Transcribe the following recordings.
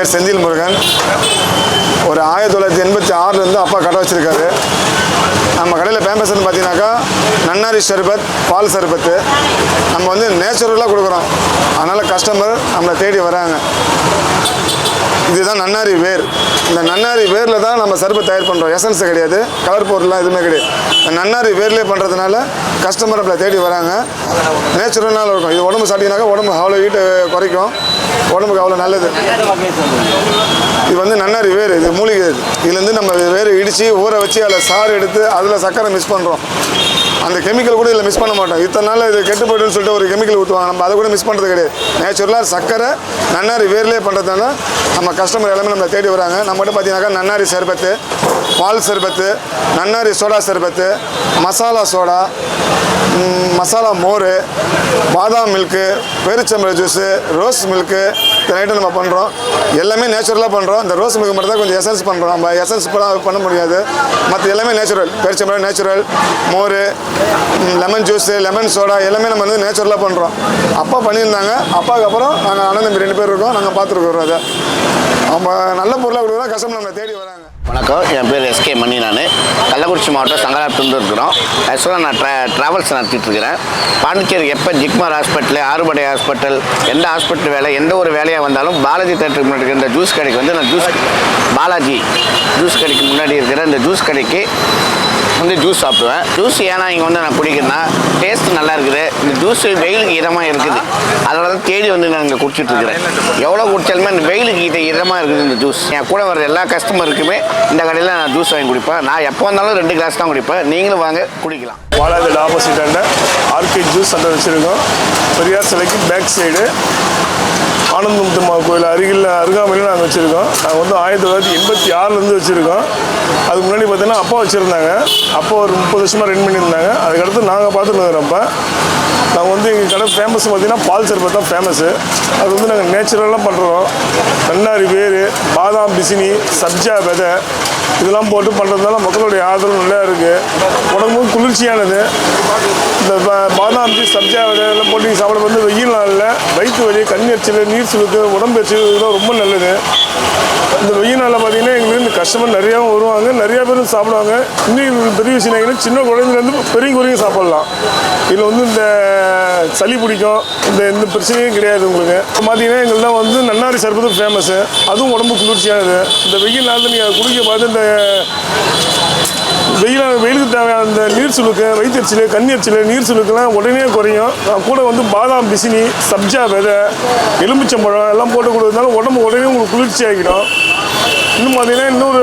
பேர் செந்தில் முருகன். ஒரு ஆயிரத்தி தொள்ளாயிரத்தி எண்பத்தி ஆறுலேருந்து அப்பா கடை வச்சுருக்காரு. நம்ம கடையில் ஃபேமஸ் பார்த்தீங்கன்னாக்கா நன்னாரி ஷர்பத் பால் சர்பத்து நம்ம வந்து நேச்சுரலாக கொடுக்குறோம். அதனால் கஸ்டமர் நம்மளை தேடி வராங்க. இதுதான் நன்னாரி வேர். இந்த நன்னாரி வேரில் தான் நம்ம சர்பத் தயார் பண்ணுறோம் எசன்ஸ் கிடையாது. கலர் பொருள்லாம் எதுவுமே கிடையாது. இந்த நன்னாரி வேர்லேயே பண்ணுறதுனால கஸ்டமர் அப்படி தேடி வராங்க. நேச்சுரலாக இருக்கும். இது உடம்பு சாப்பிட்டீங்கன்னாக்கா உடம்பு அவ்வளோ ஹீட்டு குறைக்கும். உடம்புக்கு அவ்வளோ நல்லது. இது வந்து நன்னாரி வேர் இது மூலிகை இது. இதுலேருந்து நம்ம வேர் இடித்து ஊற வச்சு அதில் சாறு எடுத்து அதில் சர்க்கரை மிஸ் பண்ணுறோம் அந்த கெமிக்கல் கூட இதில் மிஸ் பண்ண மாட்டோம். இத்தனை நாள் இது கெட்டு போய்ட்டுன்னு சொல்லிட்டு ஒரு கெமிக்கல் ஊற்றுவாங்க நம்ம அதை கூட மிஸ் பண்ணுறது கிடையாது. நேச்சுரலாக சர்க்கரை நன்னாரி வேர்லேயே பண்ணுறதுனால நம்ம கஸ்டமர் எல்லாமே நம்மளை தேடி வராங்க. நம்மகிட்ட பார்த்தீங்கன்னாக்கா நன்னாரி சர்பத்து பால் சர்பத்து நன்னாரி சோடா சர்பத்து மசாலா சோடா மசாலா மோர் பாதாம் மில்க்கு பேரிச்சம்பழ ஜூஸு ரோஸ் மில்க்கு இத்தனை ஐட்டம் நம்ம பண்ணுறோம் எல்லாமே நேச்சுரலாக பண்ணுறோம் இந்த ரோஸ் மில்க் மட்டும் தான் கொஞ்சம் எசன்ஸ் பண்ணுறோம் நம்ம எசன்ஸ் பண்ண முடியாது. மற்ற எல்லாமே நேச்சுரல் பேரிச்சம்பழம் நேச்சுரல் மோர் லெமன் ஜூஸு லெமன் சோடா எல்லாமே நம்ம வந்து நேச்சுரலாக பண்ணுறோம் அப்பா பண்ணியிருந்தாங்க. அப்பாவுக்கு அப்புறம் நாங்கள் அண்ணன் தம்பி ரெண்டு பேர் இருக்கோம். நாங்கள் பார்த்துருக்கோம் அதை. அவங்க நல்ல பொருளாக கொடுக்குறோம் கஸ்டமர் நம்மளை தேடி வராங்க. வணக்கம் என் பேர் எஸ்கே மணி நான். கள்ளக்குறிச்சி மாவட்டம் சங்கராப்டிலிருந்து இருக்கிறோம். ஆக்சுவலாக நான் ட்ரா ட்ராவல்ஸ் நடத்திட்டுருக்கிறேன் பாண்டிச்சேரி எப்போ ஜிக்மார் ஹாஸ்பிட்டல் ஆறுபடை ஹாஸ்பிட்டல் எந்த ஹாஸ்பிட்டல் வேலை எந்த ஒரு வேலையாக வந்தாலும் பாலாஜி தேட்டருக்கு முன்னாடி இருக்கிற இந்த ஜூஸ் கடைக்கு வந்து நான் ஜூஸ் பாலாஜி ஜூஸ் கடைக்கு முன்னாடி இருக்கிற இந்த ஜூஸ் கடைக்கு வந்து ஜூஸ் சாப்பிடுவேன். ஜூஸ் ஏன்னா இங்கே வந்து நான் பிடிக்குன்னா டேஸ்ட் நல்லா இருக்குது. ஜூஸ் வெயிலுக்கு இதமாக இருக்குது. அதனால தான் தேடி வந்து நான் இங்கே குடிச்சிட்ருக்கிறேன் எவ்வளோ குடித்தாலுமே அந்த வெயிலுக்கு இது இதமாக இருக்குது இந்த ஜூஸ் என் கூட வர எல்லா கஸ்டமருக்குமே இந்த கடையில் நான் ஜூஸ் வாங்கி குடிப்பேன். நான் எப்போ வந்தாலும் ரெண்டு கிளாஸ் தான் குடிப்பேன். நீங்களும் வாங்க குடிக்கலாம். பாலாஜி ஆப்போசிட்டாண்ட ஆர்கே ஜூஸ் சென்டர் வச்சுருக்கோம். பெரியார் சிலைக்கு பேக் சைடு ஆனந்தமுத்தம்மா கோயில் அருகில் அருகாமையில் நாங்கள் வச்சுருக்கோம். நாங்கள் வந்து ஆயிரத்தி தொள்ளாயிரத்தி எண்பத்தி ஆறுலேருந்து வச்சுருக்கோம். அதுக்கு முன்னாடி பார்த்தீங்கன்னா அப்பா வச்சுருந்தாங்க. அப்பா ஒரு முப்பது வருஷமாக ரன் பண்ணியிருந்தாங்க. அதுக்கடுத்து நாங்கள் பார்த்துட்டு இருக்கிறப்ப நாங்கள் வந்து எங்கள் கடை ஃபேமஸ் பார்த்திங்கன்னா பால் சர்பத் தான் ஃபேமஸு அது வந்து நாங்கள் நேச்சுரலாக பண்ணுறோம் கண்ணாரி வேர் பாதாம் பிசினி சப்ஜா விதை இதெல்லாம் போட்டு பண்ணுறதுனால மக்களுடைய ஆதரவு நல்லா இருக்குது உடம்பும் குளிர்ச்சியானது. இந்த பாதாம் பீஸ் சப்ஜா விதையெல்லாம் போட்டு சாப்பிட வந்து வெயில் நாளில் வயிற்று வலி கண்ணெரிச்சல் நீர் சுழுக்கு உடம்பு எரிச்சல் இதெல்லாம் ரொம்ப நல்லது. இந்த வெயில் நாளில் கஸ்டமர் நிறையாவும் வருவாங்க நிறையா பேரும் சாப்பிடுவாங்க. இன்னும் பெரிய விஷயம் என்னன்னா சின்ன குழந்தைலேருந்து பெரிய குறையும் சாப்பிடலாம். இதில் வந்து இந்த சளி பிடிக்கும் இந்த எந்த பிரச்சனையும் கிடையாது உங்களுக்கு. இப்போ பார்த்தீங்கன்னா எங்கள்தான் வந்து நன்னாரி சர்பத்தும் ஃபேமஸ்ஸு அதுவும் உடம்பு குளிர்ச்சியானது. இந்த வெயில் நாளில் நீங்கள் குடிக்க பார்த்து இந்த வெயில் வெயிலுக்கு தேவையான அந்த நீர் சுழுக்கு வயிற்றுச்சல் கண்ணீர்ச்சல் நீர் சுழுக்கெல்லாம் உடனே குறையும். கூட வந்து பாதாம் பிசினி சப்ஜா விதை எலுமிச்சம்பழம் எல்லாம் போட்டு கொடுத்ததுனால உடம்பு உடனே உங்களுக்கு குளிர்ச்சி ஆகிடும் இன்னும் பார்த்தீங்கன்னா இன்னொரு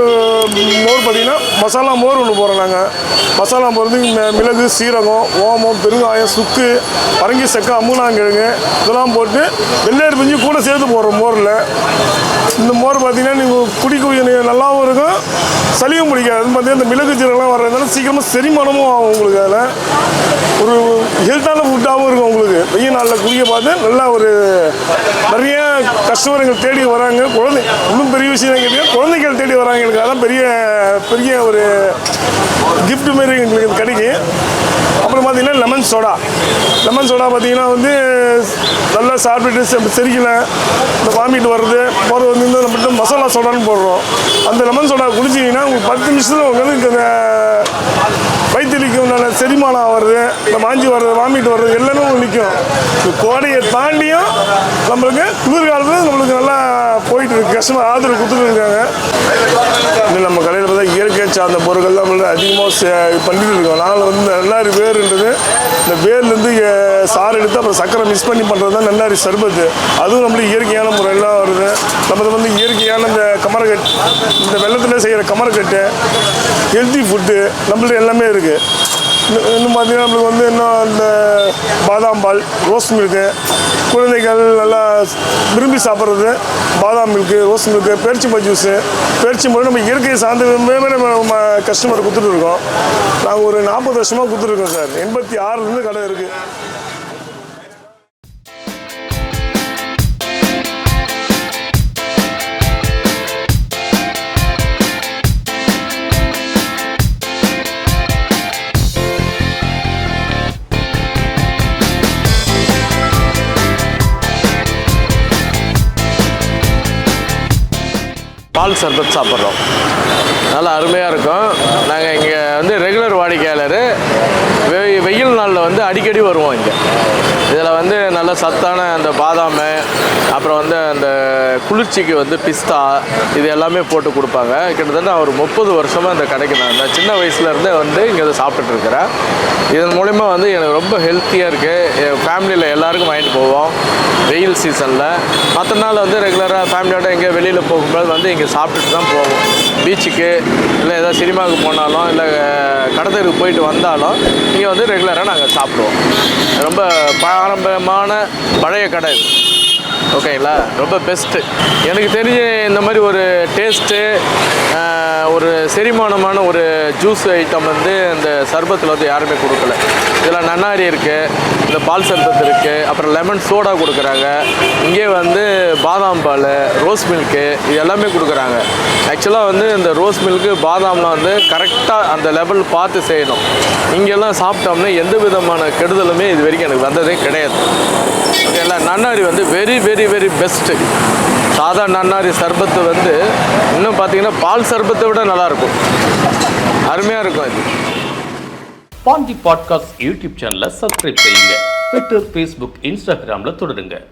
மோர் பார்த்தீங்கன்னா மசாலா மோர் ஒன்று போடுறோம் நாங்கள் மசாலா மோர் வந்து மிளகு சீரகம் ஓமம் பெருங்காயம் சுக்கு பரங்கி செக்க அம்முனாங்கிழங்கு இதெல்லாம் போட்டு வெள்ளையர் பிஞ்சு கூட சேர்த்து போடுறோம் மோரில். இந்த மோர் பார்த்தீங்கன்னா நீங்கள் குடிக்க நல்லாவும் இருக்கும் சளியும் பிடிக்காது. பார்த்தீங்கன்னா இந்த மிளகு சீரகம்லாம் வர்றதுனால சீக்கிரமாக செரிமானமும் ஆகும் உங்களுக்கு அதில். ஒரு ஹெல்த்தான ஃபுட்டாகவும் இருக்கும் உங்களுக்கு. வெயில் நாளில் குடிக்க பார்த்து நல்லா ஒரு நிறைய கஸ்டமர்கள் தேடி வராங்க. குழந்தை இன்னும் பெரிய விஷயம் என்ன கேட்டீங்கன்னா குழந்தைகள் தேடி வராங்க. எங்களுக்கு அதான் பெரிய பெரிய ஒரு கிஃப்ட் மாரி எங்களுக்கு கிடைக்கும். அப்புறம் பார்த்தீங்கன்னா லெமன் சோடா லெமன் சோடா பார்த்தீங்கன்னா வந்து நல்லா சாப்பிட்டுட்டு செ- இந்த வாமிட்டு வர்றது போகிறது வந்து இந்த நம்ம மசாலா சோடான்னு போடுறோம். அந்த லெமன் சோடா குடிச்சிங்கன்னா உங்களுக்கு பத்து நிமிஷத்தில் உங்களுக்கு அந்த செரிமானம் ஆகிறது இந்த மாஞ்சி வர்றது வாமிட் வர்றது எல்லாமே நிற்கும் கோடையை தாண்டியும் நம்மளுக்கு குளிர்காலத்தில் நம்மளுக்கு நல்லா போயிட்டு இருக்கு. கஷ்டமாக ஆதரவு கொடுத்துட்டு இருக்காங்க. இன்னும் நம்ம கடையில் பார்த்தா இயற்கை சார்ந்த பொருட்கள் தான் நம்மளுக்கு அதிகமாக சே- பண்ணிட்டு இருக்கோம். நாங்கள் வந்து நல்லாரி வேறுன்றது இந்த வேர்லேருந்து சாறு எடுத்து அப்புறம் சக்கரை மிக்ஸ் பண்ணி பண்ணுறது தான் நல்லாரி சர்பத்து. அதுவும் நம்மளுக்கு இயற்கையான முறையெல்லாம் வருது. நம்ம வந்து இயற்கையான இந்த கமரக்கட்டு இந்த வெள்ளத்தில் செய்கிற கமரக்கட்டு ஹெல்த்தி ஃபுட்டு நம்மள்ட்ட எல்லாமே இருக்குது இன்னும் பார்த்தீங்கன்னா நம்மளுக்கு வந்து இன்னும் இந்த பாதாம் பால் ரோஸ் மில்க்கு குழந்தைகள் நல்லா விரும்பி சாப்பிட்றது பாதாம் மில்க்கு ரோஸ் மில்க்கு பேரிச்சம்பழ ஜூஸு பேரிச்சம்பழம் நம்ம இயற்கையை சார்ந்த நம்ம கஸ்டமர் கொடுத்துட்டு இருக்கோம். நாங்கள் ஒரு நாற்பது வருஷமாக கொடுத்துருக்கோம் சார் எண்பத்தி ஆறுலேருந்து கடை இருக்குது பால் சர்பத் சாப்பிட்றோம். நல்லா அருமையாக இருக்கும். நாங்கள் இங்கே வந்து ரெகுலர் வாடிக்கையாளர் வெ- வெயில் நாளில் வந்து அடிக்கடி வருவோம் இங்கே. இதில் வந்து நல்ல சத்தான அந்த பாதாம் அப்புறம் வந்து அந்த குளிர்ச்சிக்கு வந்து பிஸ்தா இது எல்லாமே போட்டு கொடுப்பாங்க. கிட்டத்தட்ட ஒரு முப்பது வருஷமாக இந்த கடைக்கு நான் நான் சின்ன வயசுலேருந்தே வந்து இங்கே இதை சாப்பிட்டுட்டு இருக்கிறேன். இதன் மூலிமா வந்து எனக்கு ரொம்ப ஹெல்த்தியாக இருக்குது என் ஃபேமிலியில் எல்லாருக்கும் வாங்கிட்டு போவோம். வெயில் சீசனில் மற்ற நாள் வந்து ரெகுலராக ஃபேமிலியோட எங்கேயோ வெளியில் போகும்போது வந்து இங்கே சாப்பிட்டுட்டு தான் போவோம். பீச்சுக்கு இல்லை ஏதாவது சினிமாவுக்கு போனாலும் இல்லை கடத்தருக்கு போயிட்டு வந்தாலும் இங்கே வந்து ரெகுலராக நாங்கள் சாப்பிடுவோம். ரொம்ப பாரம்பரியமான பழைய கடை இது. ஓகேங்களா ரொம்ப பெஸ்ட்டு எனக்கு தெரிஞ்ச இந்த மாதிரி ஒரு டேஸ்ட்டு ஒரு செரிமானமான ஒரு ஜூஸ் ஐட்டம் வந்து இந்த சர்பத்தில் வந்து யாருமே கொடுக்கல. இதில் நன்னாரி இருக்குது இந்த பால் சர்பத் இருக்குது அப்புறம் லெமன் சோடா கொடுக்குறாங்க. இங்கே வந்து பாதாம் பால் ரோஸ் மில்க்கு இது எல்லாமே கொடுக்குறாங்க. ஆக்சுவலாக வந்து இந்த ரோஸ் மில்க்கு பாதாம்லாம் வந்து கரெக்டாக அந்த லெவல் பார்த்து செய்யணும். இங்கெல்லாம் சாப்பிட்டோம்னா எந்த விதமான கெடுதலுமே இது வரைக்கும் எனக்கு வந்ததே கிடையாது. ஓகேங்களா? நன்னாரி வந்து வெரி வெரி வெரி பெஸ்ட்டு சாதா நன்னாரி சர்பத்து வந்து இன்னும் பார்த்தீங்கன்னா பால் சர்பத்தை விட நல்லாயிருக்கும். அருமையாக இருக்கும் இது. பாண்டி பாட்காஸ்ட் யூடியூப் சேனலை சப்ஸ்கிரைப் செய்யுங்க. ட்விட்டர் ஃபேஸ்புக் இன்ஸ்டாகிராமில் தொடருங்க.